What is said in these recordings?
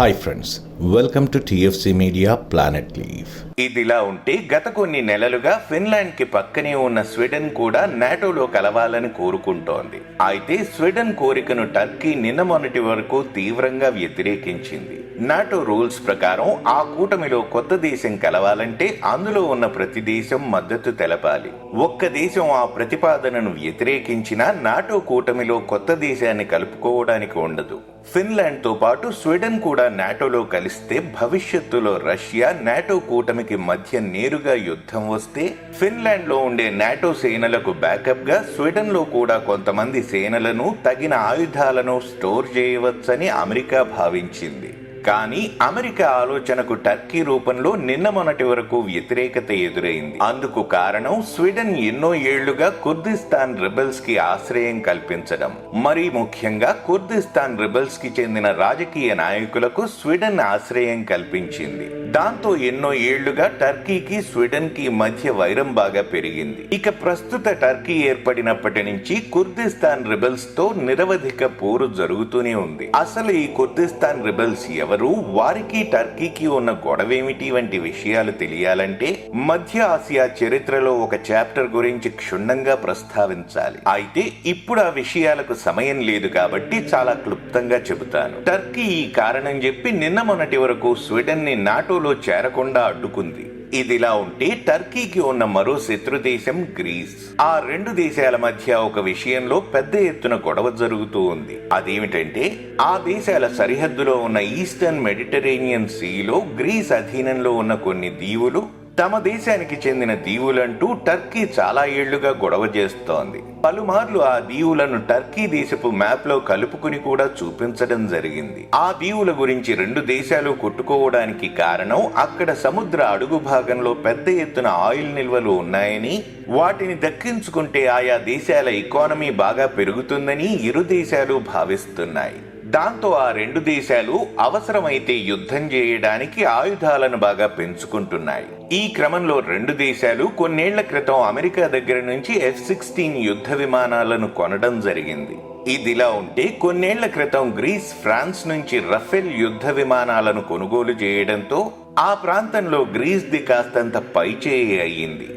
Hi friends welcome to TFC media planet live ఇదిలా ఉంటే గత కొన్ని నెలలుగా ఫిన్లాండ్కి పక్కనే ఉన్న స్వీడన్ కూడా నాటోలో కలవాలని కోరుకుంటోంది. అయితే స్వీడన్ కోరికను టర్కీ నిన్న మొన్నటి వరకు తీవ్రంగా వ్యతిరేకించింది. నాటో రూల్స్ ప్రకారం ఆ కూటమిలో కొత్త దేశం కలవాలంటే అందులో ఉన్న ప్రతి దేశం మద్దతు తెలపాలి. ఒక్క దేశం ఆ ప్రతిపాదనను వ్యతిరేకించినా నాటో కూటమిలో కొత్త దేశాన్ని కలుపుకోవడానికి ఉండదు. ఫిన్లాండ్తో పాటు స్వీడన్ కూడా నాటోలో కలిస్తే భవిష్యత్తులో రష్యా నాటో కూటమికి మధ్య నేరుగా యుద్ధం వస్తే ఫిన్లాండ్లో ఉండే నాటో సేనలకు బ్యాకప్గా స్వీడన్లో కూడా కొంతమంది సేనలను తగిన ఆయుధాలను స్టోర్ చేయవచ్చని అమెరికా భావించింది. కానీ అమెరికా ఆలోచనకు టర్కీ రూపంలో నిన్న మొన్నటి వరకు వ్యతిరేకత ఎదురైంది. అందుకు కారణం స్వీడన్ ఎన్నో ఏళ్ళుగా కుర్దిస్తాన్ రిబెల్స్కి ఆశ్రయం కల్పించడం. మరి ముఖ్యంగా కుర్దిస్తాన్ రిబల్స్కి చెందిన రాజకీయ నాయకులకు స్వీడన్ ఆశ్రయం కల్పించింది. దాంతో ఎన్నో ఏళ్ళుగా టర్కీకి స్వీడన్కి మధ్య వైరం బాగా పెరిగింది. ఇక ప్రస్తుత టర్కీ ఏర్పడినప్పటి నుంచి కుర్దిస్తాన్ రిబెల్స్తో నిరవధిక పోరు జరుగుతూనే ఉంది. అసలు ఈ కుర్దిస్తాన్ రిబల్స్ ఎవరు? వారికి టర్కీకి ఉన్న గొడవేమిటి వంటి విషయాలు తెలియాలంటే మధ్య ఆసియా చరిత్రలో ఒక చాప్టర్ గురించి క్షుణ్ణంగా ప్రస్తావించాలి. అయితే ఇప్పుడు ఆ విషయాలకు సమయం లేదు కాబట్టి చాలా క్లుప్తంగా చెబుతాను. టర్కీ ఈ కారణం చెప్పి నిన్న మొన్నటి వరకు స్వీడన్ని నాటోలో చేరకుండా అడ్డుకుంది. ఇదిలా ఉంటే టర్కీకి ఉన్న మరో శత్రు దేశం గ్రీస్. ఆ రెండు దేశాల మధ్య ఒక విషయంలో పెద్ద ఎత్తున గొడవ జరుగుతూ ఉంది. అదేమిటంటే ఆ దేశాల సరిహద్దులో ఉన్న ఈస్టర్న్ మెడిటరేనియన్ సీలో గ్రీస్ అధీనంలో ఉన్న కొన్ని దీవులు తమ దేశానికి చెందిన దీవులంటూ టర్కీ చాలా ఏళ్ళుగా గొడవ చేస్తోంది. పలుమార్లు ఆ దీవులను టర్కీ దేశపు మ్యాప్లో కలుపుకుని కూడా చూపించడం జరిగింది. ఆ దీవుల గురించి రెండు దేశాలు కొట్టుకోవడానికి కారణం అక్కడ సముద్ర అడుగు భాగంలో పెద్ద ఎత్తున ఆయిల్ నిల్వలు ఉన్నాయని వాటిని దక్కించుకుంటే ఆయా దేశాల ఎకానమీ బాగా పెరుగుతుందని ఇరు దేశాలు భావిస్తున్నాయి. దాంతో ఆ రెండు దేశాలు అవసరమైతే యుద్ధం చేయడానికి ఆయుధాలను బాగా పెంచుకుంటున్నాయి. ఈ క్రమంలో రెండు దేశాలు కొన్నేళ్ళ క్రితం అమెరికా దగ్గర నుంచి ఎఫ్ సిక్స్టీన్ యుద్ధ విమానాలను కొనడం జరిగింది. ఇదిలా ఉంటే కొన్నేళ్ళ క్రితం గ్రీస్ ఫ్రాన్స్ నుంచి రఫేల్ యుద్ధ విమానాలను కొనుగోలు చేయడంతో ఆ ప్రాంతంలో గ్రీస్ ది కాస్తంత పైచేయి అయ్యింది.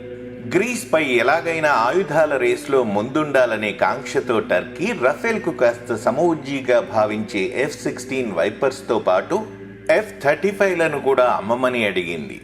గ్రీస్పై ఎలాగైనా ఆయుధాల రేస్లో ముందుండాలనే కాంక్షతో టర్కీ రఫేల్కు కాస్త సమవుజ్జీగా భావించే ఎఫ్ సిక్స్టీన్ వైపర్స్తో పాటు ఎఫ్ థర్టీ ఫైవ్లను కూడా అమ్మమని అడిగింది.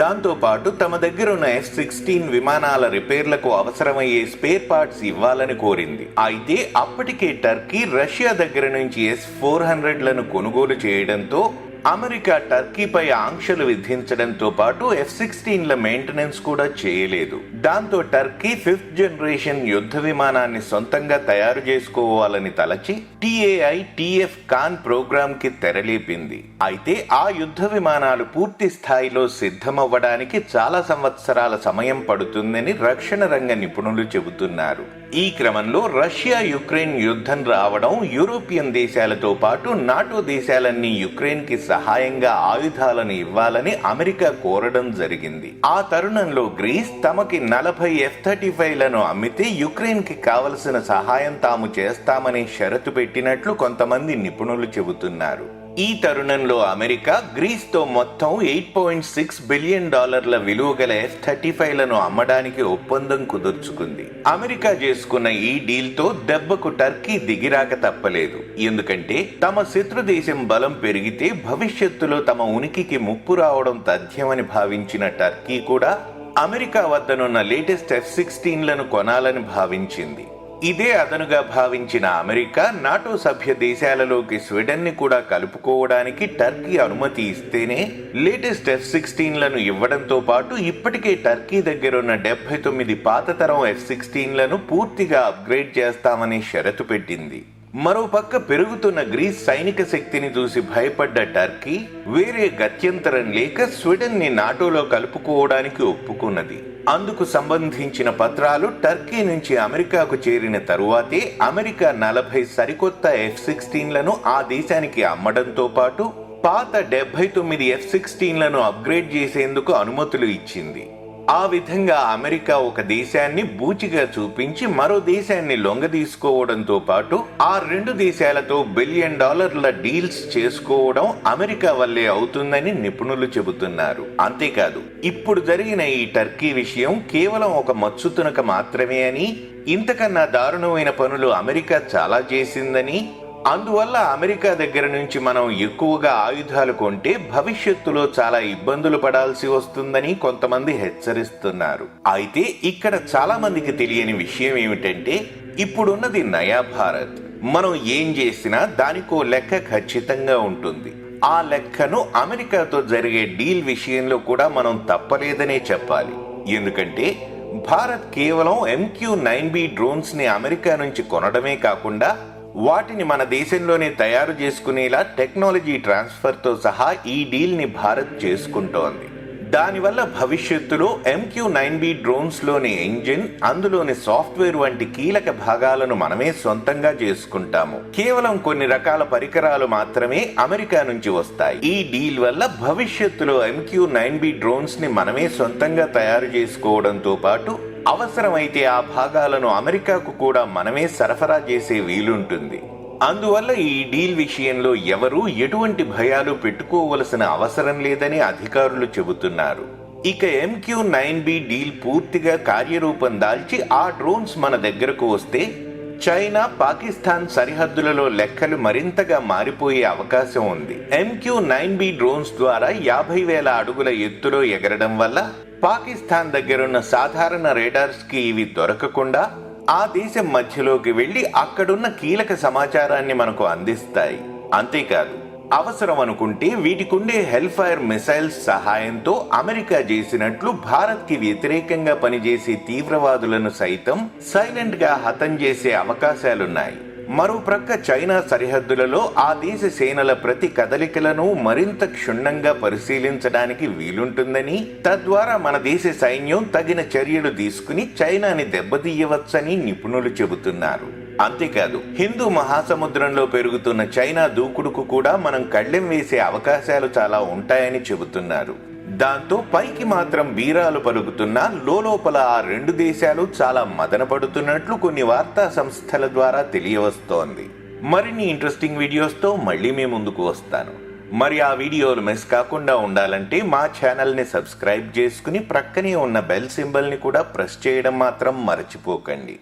దాంతోపాటు తమ దగ్గర ఉన్న ఎఫ్ సిక్స్టీన్ విమానాల రిపేర్లకు అవసరమయ్యే స్పేర్ పార్ట్స్ ఇవ్వాలని కోరింది. అయితే అప్పటికే టర్కీ రష్యా దగ్గర నుంచి ఎస్ ఫోర్ హండ్రెడ్లను కొనుగోలు చేయడంతో అమెరికా టర్కీపై ఆంక్షలు విధించడంతో పాటు ఎఫ్ సిక్స్టీన్ల మెయింటెనెన్స్ కూడా చేయలేదు. దాంతో టర్కీ ఫిఫ్త్ జనరేషన్ యుద్ధ విమానాన్ని సొంతంగా తయారు చేసుకోవాలని తలచి టిఏఐ టిఎఫ్ కాన్ ప్రోగ్రామ్కి తెరలేపింది. అయితే ఆ యుద్ధ విమానాలు పూర్తి స్థాయిలో సిద్ధమవ్వడానికి చాలా సంవత్సరాల సమయం పడుతుందని రక్షణ రంగ నిపుణులు చెబుతున్నారు. ఈ క్రమంలో రష్యా యుక్రెయిన్ యుద్ధం రావడం యూరోపియన్ దేశాలతో పాటు నాటో దేశాలన్నీ యుక్రెయిన్కి సహాయంగా ఆయుధాలను ఇవ్వాలని అమెరికా కోరడం జరిగింది. ఆ తరుణంలో గ్రీస్ తమకి నలభై ఎఫ్ థర్టీ ఫైవ్లను అమ్మితే యుక్రెయిన్కి కావలసిన సహాయం తాము చేస్తామని షరతు పెట్టినట్లు కొంతమంది నిపుణులు చెబుతున్నారు. ఈ తరుణంలో అమెరికా గ్రీస్తో మొత్తం ఎయిట్ పాయింట్ సిక్స్ బిలియన్ డాలర్ల విలువ గల ఎఫ్ థర్టీ ఫైవ్లను అమ్మడానికి ఒప్పందం కుదుర్చుకుంది. అమెరికా చేసుకున్న ఈ డీల్తో దెబ్బకు టర్కీ దిగిరాక తప్పలేదు. ఎందుకంటే తమ శత్రు దేశం బలం పెరిగితే భవిష్యత్తులో తమ ఉనికికి ముప్పు రావడం తథ్యమని భావించిన టర్కీ కూడా అమెరికా వద్దనున్న లేటెస్ట్ ఎఫ్ సిక్స్టీన్లను కొనాలని భావించింది. ఇదే అదనుగా భావించిన అమెరికా నాటో సభ్య దేశాలలోకి స్వీడన్ని కూడా కలుపుకోవడానికి టర్కీ అనుమతి ఇస్తేనే లేటెస్ట్ ఎఫ్ సిక్స్టీన్లను ఇవ్వడంతో పాటు ఇప్పటికే టర్కీ దగ్గరున్న డెబ్బై తొమ్మిది పాత తరం ఎఫ్ సిక్స్టీన్లను పూర్తిగా అప్గ్రేడ్ చేస్తామని షరతు పెట్టింది. మరోపక్క పెరుగుతున్న గ్రీస్ సైనిక శక్తిని చూసి భయపడ్డ టర్కీ వేరే గత్యంతరం లేక స్వీడన్ని నాటోలో కలుపుకోవడానికి ఒప్పుకున్నది. అందుకు సంబంధించిన పత్రాలు టర్కీ నుంచి అమెరికాకు చేరిన తరువాతే అమెరికా నలభై సరికొత్త ఎఫ్ సిక్స్టీన్లను ఆ దేశానికి అమ్మడంతో పాటు పాత డెబ్బై తొమ్మిది ఎఫ్ సిక్స్టీన్లను అప్గ్రేడ్ చేసేందుకు అనుమతులు ఇచ్చింది. ఆ విధంగా అమెరికా ఒక దేశాన్ని బూచిగా చూపించి మరో దేశాన్ని లొంగదీసుకోవడంతో పాటు ఆ రెండు దేశాలతో బిలియన్ డాలర్ల డీల్స్ చేసుకోవడం అమెరికా వల్లే అవుతుందని నిపుణులు చెబుతున్నారు. అంతేకాదు ఇప్పుడు జరిగిన ఈ టర్కీ విషయం కేవలం ఒక మచ్చు తునక మాత్రమే అని ఇంతకన్నా దారుణమైన పనులు అమెరికా చాలా చేసిందని అందువల్ల అమెరికా దగ్గర నుంచి మనం ఎక్కువగా ఆయుధాలు కొంటే భవిష్యత్తులో చాలా ఇబ్బందులు పడాల్సి వస్తుందని కొంతమంది హెచ్చరిస్తున్నారు. అయితే ఇక్కడ చాలా మందికి తెలియని విషయం ఏమిటంటే ఇప్పుడున్నది నయా భారత్. మనం ఏం చేసినా దానికో లెక్క ఖచ్చితంగా ఉంటుంది. ఆ లెక్కను అమెరికాతో జరిగే డీల్ విషయంలో కూడా మనం తప్పలేదనే చెప్పాలి. ఎందుకంటే భారత్ కేవలం ఎంక్యూ నైన్ బి డ్రోన్స్ని అమెరికా నుంచి కొనడమే కాకుండా వాటిని మన దేశంలోనే తయారు చేసుకునేలా టెక్నాలజీ ట్రాన్స్ఫర్తో సహా ఈ డీల్ని భారత్ చేసుకుంటోంది. దానివల్ల భవిష్యత్తులో ఎంక్యూ నైన్ బి డ్రోన్స్లోని ఇంజిన్ అందులోని సాఫ్ట్వేర్ వంటి కీలక భాగాలను మనమే సొంతంగా చేసుకుంటాము. కేవలం కొన్ని రకాల పరికరాలు మాత్రమే అమెరికా నుంచి వస్తాయి. ఈ డీల్ వల్ల భవిష్యత్తులో ఎంక్యూ నైన్ బి డ్రోన్స్ని మనమే సొంతంగా తయారు చేసుకోవడంతో పాటు అవసరమైతే ఆ భాగాలను అమెరికాకు కూడా మనమే సరఫరా చేసే వీలుంటుంది. అందువల్ల ఈ డీల్ విషయంలో ఎవరూ ఎటువంటి భయాలు పెట్టుకోవలసిన అవసరం లేదని అధికారులు చెబుతున్నారు. ఇక ఎంక్యూ నైన్ బి డీల్ పూర్తిగా కార్యరూపం దాల్చి ఆ డ్రోన్స్ మన దగ్గరకు వస్తే చైనా పాకిస్తాన్ సరిహద్దులలో లెక్కలు మరింతగా మారిపోయే అవకాశం ఉంది. ఎంక్యూ నైన్ బి డ్రోన్స్ ద్వారా యాభై వేల అడుగుల ఎత్తులో ఎగరడం వల్ల పాకిస్తాన్ దగ్గరున్న సాధారణ రేడార్స్కి ఇవి దొరకకుండా ఆ దేశం మధ్యలోకి వెళ్ళి అక్కడున్న కీలక సమాచారాన్ని మనకు అందిస్తాయి. అంతేకాదు అవసరం అనుకుంటే వీటికుండే హెల్ఫైర్ మిసైల్స్ సహాయంతో అమెరికా చేసినట్లు భారత్కి వ్యతిరేకంగా పనిచేసే తీవ్రవాదులను సైతం సైలెంట్గా హతం చేసే అవకాశాలున్నాయి. మరోప్రక్క చైనా సరిహద్దులలో ఆ దేశ సేనల ప్రతి కదలికలను మరింత క్షుణ్ణంగా పరిశీలించడానికి వీలుంటుందని తద్వారా మన దేశ సైన్యం తగిన చర్యలు తీసుకుని చైనాని దెబ్బతీయవచ్చని నిపుణులు చెబుతున్నారు. అంతేకాదు హిందూ మహాసముద్రంలో పెరుగుతున్న చైనా దూకుడుకు కూడా మనం కళ్ళెం వేసే అవకాశాలు చాలా ఉంటాయని చెబుతున్నారు. దాంతో పైకి మాత్రం వీరాలు పలుకుతున్నా లోపల ఆ రెండు దేశాలు చాలా మదనపడుతున్నట్లు కొన్ని వార్తా సంస్థల ద్వారా తెలియవస్తోంది. మరిన్ని ఇంట్రెస్టింగ్ వీడియోస్తో మళ్ళీ మీ ముందుకు వస్తాను. మరి ఆ వీడియోలు మిస్ కాకుండా ఉండాలంటే మా ఛానల్ని సబ్స్క్రైబ్ చేసుకుని ప్రక్కనే ఉన్న బెల్ సింబల్ని కూడా ప్రెస్ చేయడం మాత్రం మర్చిపోకండి.